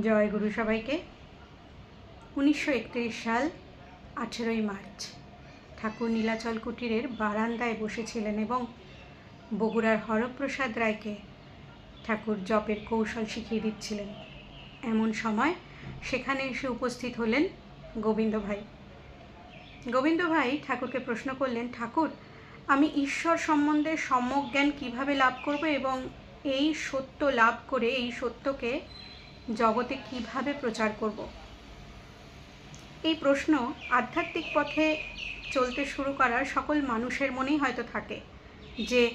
জয় গুরু সবাইকে। উনিশশো একত্রিশ সাল, আঠেরোই মার্চ। ঠাকুর নীলাচল কুটিরের বারান্দায় বসেছিলেন এবং বগুড়ার হরপ্রসাদ রায়কে ঠাকুর জপের কৌশল শিখিয়ে দিচ্ছিলেন। এমন সময় সেখানে এসে উপস্থিত হলেন গোবিন্দ ভাই। গোবিন্দ ভাই ঠাকুরকে প্রশ্ন করলেন, ঠাকুর, আমি ঈশ্বর সম্বন্ধে সম্যক জ্ঞান কীভাবে লাভ করব এবং এই সত্য লাভ করে এই সত্যকে জগতে কীভাবে প্রচার করব? এই প্রশ্ন আধ্যাত্মিক পথে চলতে শুরু করার সকল মানুষের মনেই হয়তো থাকে যে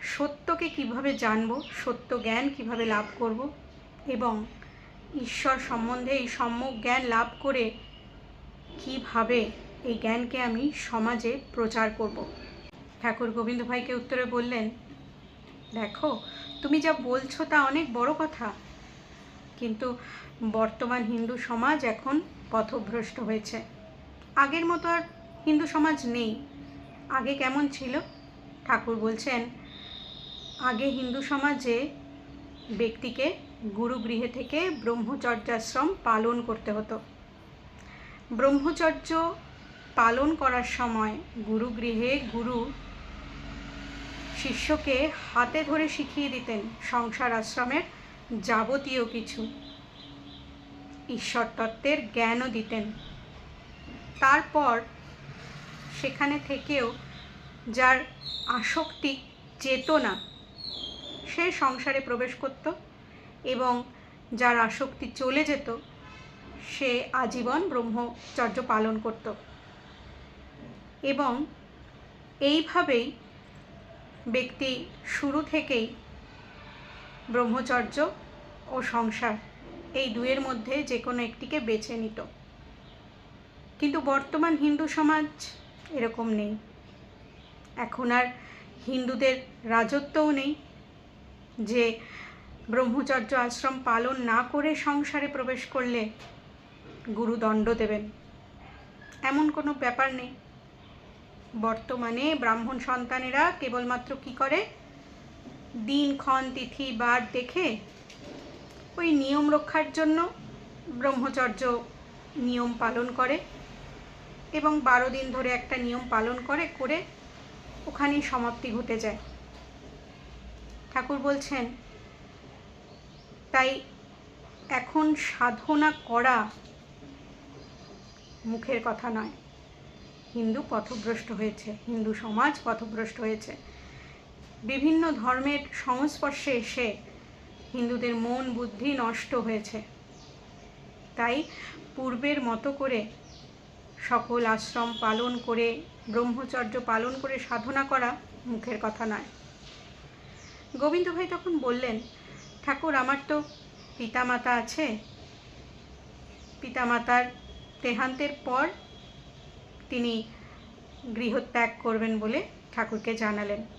সত্যকে কীভাবে জানব, সত্য জ্ঞান কীভাবে লাভ করব এবং ঈশ্বর সম্বন্ধে এই সম্যক জ্ঞান লাভ করে কীভাবে এই জ্ঞানকে আমি সমাজে প্রচার করব? ঠাকুর গোবিন্দ ভাইকে উত্তরে বললেন, দেখো, তুমি যা বলছো তা অনেক বড় কথা। কিন্তু বর্তমান হিন্দু সমাজ এখন পথভ্রষ্ট হয়েছে। আগের মতো আর হিন্দু সমাজ নেই। আগে কেমন ছিল? ঠাকুর বলছেন, আগে হিন্দু সমাজে ব্যক্তিকে গুরুগৃহে থেকে ব্রহ্মচর্যাশ্রম পালন করতে হতো। ব্রহ্মচর্য পালন করার সময় গুরুগৃহে গুরু শিষ্যকে হাতে ধরে শিখিয়ে দিতেন সংসার আশ্রমের যাবতীয় কিছু। ঈশ্বর তত্ত্বের জ্ঞানও দিতেন। তারপর সেখানে থেকেও যার আসক্তি চেতনা, সে সংসারে প্রবেশ করত এবং যার আসক্তি চলে যেত, সে আজীবন ব্রহ্মচর্য পালন করত। এবং এইভাবেই ব্যক্তি শুরু থেকেই ব্রহ্মচর্য ও সংসার এই দুয়ের মধ্যে যে কোনো একটিকে বেছে নিত। কিন্তু বর্তমান হিন্দু সমাজ এরকম নেই। এখন আর হিন্দুদের রাজত্বও নেই। যে ব্রহ্মচর্য আশ্রম পালন না করে সংসারে প্রবেশ করলে গুরু দণ্ড দেবেন, এমন কোনো ব্যাপার নেই। বর্তমানে ব্রাহ্মণ সন্তানেরা কেবলমাত্র কি করে? দিনক্ষণ তিথি বার দেখে ওই নিয়ম রক্ষার জন্য ব্রহ্মচর্য নিয়ম পালন করে এবং বারো দিন ধরে একটা নিয়ম পালন করে করে ওখানেই সমাপ্তি ঘটে যায়। ঠাকুর বলছেন, তাই এখন সাধনা করা মুখের কথা নয়। হিন্দু পথভ্রষ্ট হয়েছে, হিন্দু সমাজ পথভ্রষ্ট হয়েছে। বিভিন্ন ধর্মের সংস্পর্শে এসে হিন্দুদের মন, বুদ্ধি নষ্ট হয়েছে। তাই পূর্বের মতো করে সকল আশ্রম পালন করে, ব্রহ্মচর্য পালন করে সাধনা করা মুখের কথা নয়। গোবিন্দ ভাই তখন বললেন, ঠাকুর, আমার তো পিতামাতা আছে। পিতামাতার দেহান্তের পর তিনি গৃহত্যাগ করবেন বলে ঠাকুরকে জানালেন।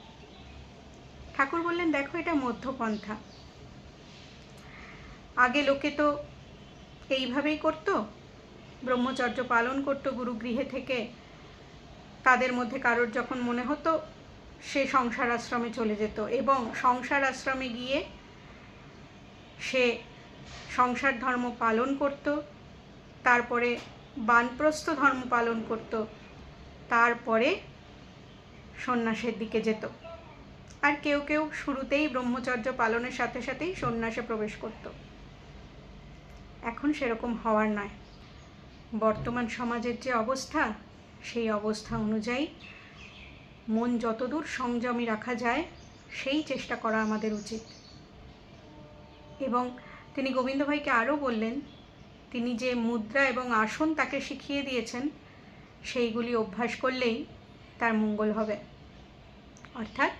ঠাকুর বললেন, দেখো, এটা মধ্যপন্থা। আগে লোকে তো এইভাবেই করতো, ব্রহ্মচর্য পালন করতো, গুরুগৃহে থেকে তাদের মধ্যে কারোর যখন মনে হতো, সে সংসার আশ্রমে চলে যেত এবং সংসার আশ্রমে গিয়ে সে সংসার ধর্ম পালন করত, তারপরে বানপ্রস্থ ধর্ম পালন করত, তারপরে সন্ন্যাসের দিকে যেত। আর কেউ কেউ শুরুতেই ব্রহ্মচর্য পালনের সাথে সাথেই সন্ন্যাসে প্রবেশ করত। এখন সেরকম হওয়ার নয়। বর্তমান সমাজের যে অবস্থা, সেই অবস্থা অনুযায়ী মন যতদূর সংযমী রাখা যায়, সেই চেষ্টা করা আমাদের উচিত। এবং তিনি গোবিন্দ ভাইকে আরও বললেন, তিনি যে মুদ্রা এবং আসন তাকে শিখিয়ে দিয়েছেন, সেইগুলি অভ্যাস করলেই তার মঙ্গল হবে। অর্থাৎ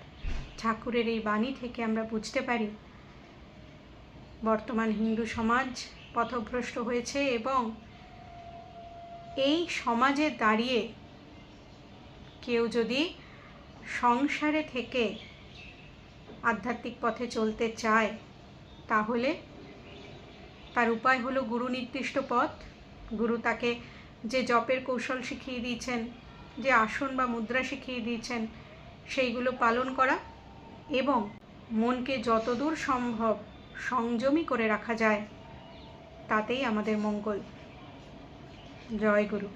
ঠাকুরের এই বাণী থেকে আমরা বুঝতে পারি, বর্তমান হিন্দু সমাজ পথভ্রষ্ট হয়েছে এবং এই সমাজে দাঁড়িয়ে কেউ যদি সংসারে থেকে আধ্যাত্মিক পথে চলতে চায়, তাহলে তার উপায় হলো গুরু নির্দিষ্ট পথ। গুরু তাকে যে জপের কৌশল শিখিয়ে দিয়েছেন, যে আসন বা মুদ্রা শিখিয়ে দিয়েছেন, সেইগুলো পালন করা। এবং মনকে যতদূর সম্ভব সংযমী করে রাখা যায় তাতেই আমাদের মঙ্গল। জয় গুরু।